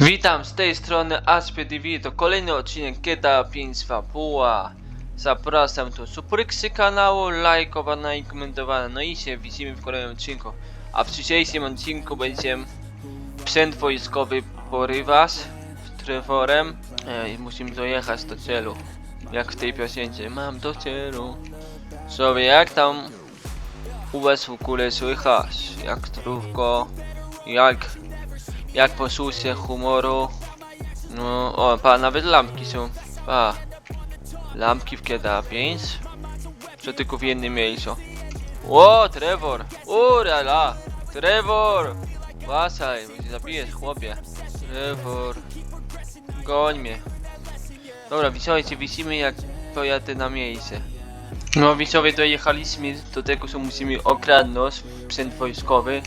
Witam z tej strony Aspie TV, to kolejny odcinek GTA 5 Fabuła. Zapraszam do subskrypcji kanału, lajkowana i komentowana. No i się widzimy w kolejnym odcinku. A w dzisiejszym odcinku będzie sprzęt wojskowy porywacz z Trevorem. Ej, musimy dojechać do celu. Jak w tej piosence. Mam do celu. Sobie jak tam u was w ogóle słychać? Jak trówko? Jak jak poczucie humoru. No, o, pa, nawet lampki są. Pa. Lampki w GTA 5. Czy tylko w jednym miejscu? O, Trevor! Urala! Trevor! Wasaj, bo cię zabijesz, chłopie. Trevor. Goń mnie. Dobra, widzowie, widzimy jak pojadę na miejsce. No, widzowie, dojechaliśmy do tego, co musimy okradnąć. Sprzęt wojskowy.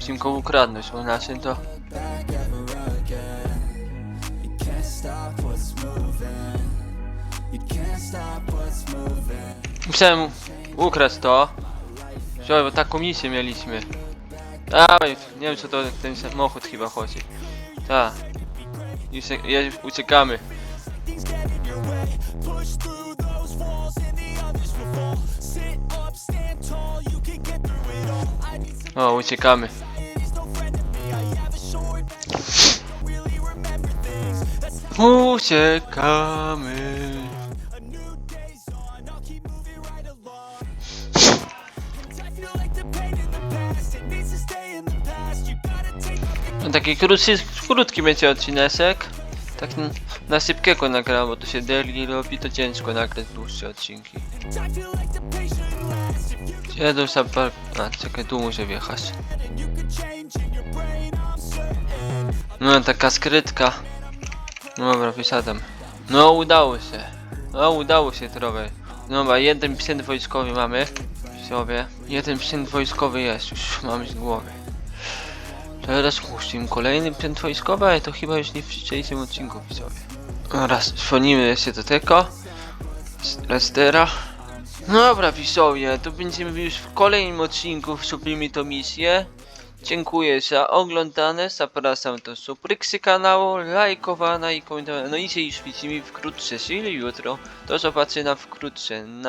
Musimy go ukradnąć, bo naszym to... Musiałem ukraść to. Wziąłem, bo taką misję mieliśmy. Dawaj, nie wiem co to ten samochód chyba chodzi. Tak. Już, uciekamy. Push through No, taki krótki, krótki będzie odcinek. Tak na szybkiego nagrałem, bo to się deli robi, to ciężko nagrać dłuższe odcinki. Jedę za par... A, czekaj, tu muszę wjechać. No, taka skrytka. No Dobra, wysiadam. No, udało się. No, udało się trochę. Dobra, jeden sprzęt wojskowy mamy. Sobie. Jeden sprzęt wojskowy jest, już mamy z głowy. Teraz musimy kolejny sprzęt wojskowy, ale to chyba już nie w dzisiejszym odcinku widzowie. Raz, dzwonimy jeszcze do tego. Lestera. Dobra widzowie, to będziemy już w kolejnym odcinku zrobimy tą misję. Dziękuję za oglądane, zapraszam do subskrypcji kanału, lajkowana i komentowana. No i się już widzimy wkrótce, czyli jutro. Do zobaczenia wkrótce. Na